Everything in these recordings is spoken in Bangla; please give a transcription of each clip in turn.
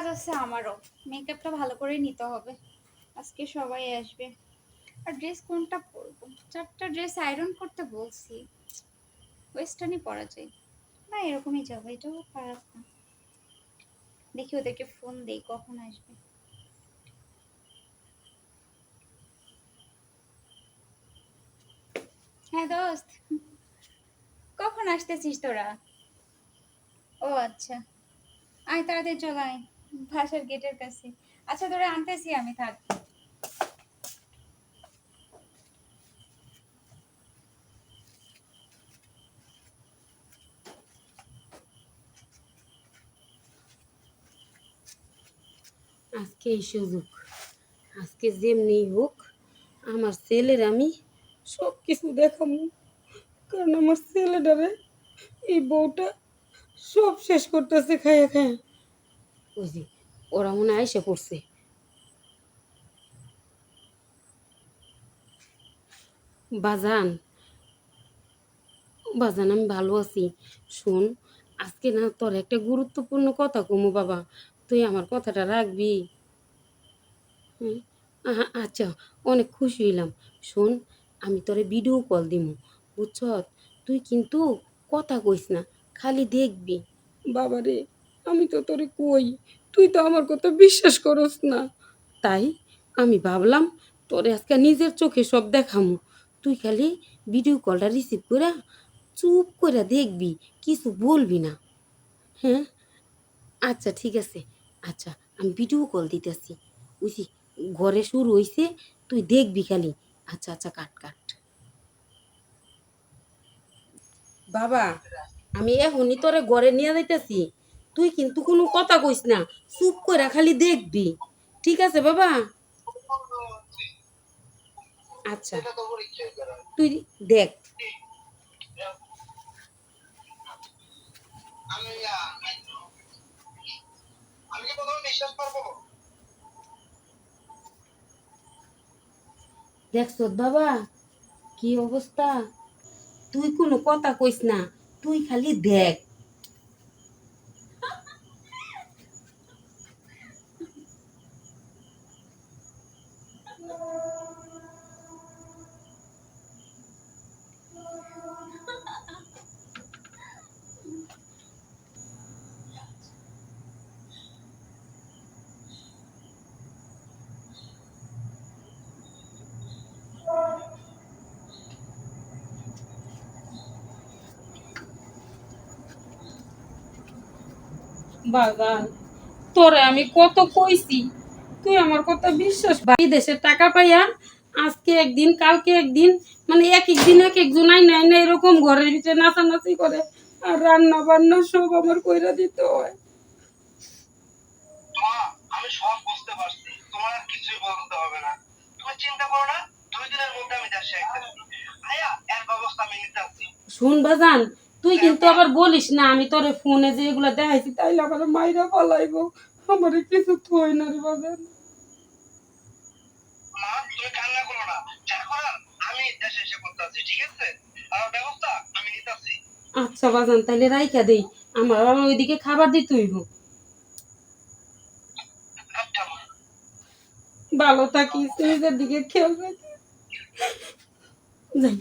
কাজ আছে আমারও। মেকআপটা ভালো করে নিতে হবে। আজকে সবাই আসবে। আর ড্রেস কোনটা পরবো? চারটা ড্রেস আয়রন করতে বলছি। ওয়েস্টার্নই পরা যায়। না, এরকমই যাব। এটাও খারাপ না। দেখি ওদেরকে ফোন দেই, কখন আসবে। হ্যাঁ দোস্ত। কখন আসতেছিস তোরা? ও আচ্ছা। আয়, তাড়াতাড়ি চল, আয়। ভাষার গেটের কাছে। আচ্ছা তোরা আনতেছি আমি, থাক। আজকে এই সুযোগ। আজকে যেমনি হোক, আমার ছেলের আমি সব কিছু দেখাবো। কারণ আমার ছেলেটারে এই বউটা সব শেষ করতেছে খাইয়া খাইয়া। ওই ওরা মনে হয় এসে পড়ছে। বাজান বাজান, আমি ভালো আছি। শোন, আজকে না তোর একটা গুরুত্বপূর্ণ কথা কমু বাবা। তুই আমার কথাটা রাখবি। আচ্ছা অনেক খুশি হইলাম। শোন, আমি তোরে ভিডিও কল দিমু, বুঝছ? তুই কিন্তু কথা কইস না, খালি দেখবি। বাবা রে আমি তো তোরে কই? তুই তো আমার কথা বিশ্বাস করস না। তাই আমি ভাবলাম, তোরে আজকে নিজের চোখে সব দেখামো। তুই খালি ভিডিও কলটা রিসিভ করে চুপ করে দেখবি, কিছু বলবি না। হ্যাঁ? আচ্ছা ঠিক আছে। আচ্ছা আমি ভিডিও কল দিতেছি। বুঝি ঘরে শুরু হইছে, তুই দেখবি খালি। আচ্ছা আচ্ছা কাট কাট। বাবা, আমি এখনই তোরে ঘরে নিয়ে যাইতেছি। তুই কিন্তু কোনো কথা কইস না, চুপ করে খালি দেখবি। ঠিক আছে বাবা? আচ্ছা। তুই দেখ। করব দেখছ বাবা, কি অবস্থা? তুই কোনো কথা কইস না, তুই খালি দেখ। বাগান তোরে আমি কত কইছি? তুই আমার কথা বিশ্বাস বাড়ি দেশের টাকা পাইয়া আজকে একদিন কালকে একদিন মানে এক এক দিন এক একজন নাই না এরকম ঘরের ভিতরে নাচানাচি করে। আর রান্না বান্না সব আমার কইরা দিতে হয়। মা আমি সব বুঝতে পারছি। তোমার আর কিছুই বলতে হবে না। তুমি চিন্তা করো না দুই দিনের মধ্যে আমি দেশে আসতেছি আয়া এর ব্যবস্থা আমি নিতে আসছি। শুন বাজান তুই কিন্তু আবার বলিস না আমি তোরে ফোনে যে এগুলো দেখাইছি তাইলে আমার মাইরা পালাইব আমার কিছু থই না রে বাজান। মা তুমি কান্না করো না। আমি দেশে এসে করতে আসছি ঠিক আছে? আর ব্যবস্থা আমি নিতে আসছি আচ্ছা বাজান তাইলে রাইখা দেই। আমার আবার ওইদিকে খাবার দিতে হইব। আচ্ছা ভালো থাকিস নিজের দিকে খেয়াল রাখিস। যাই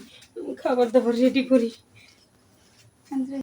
খাবার দাবার রেডি করি Andrés.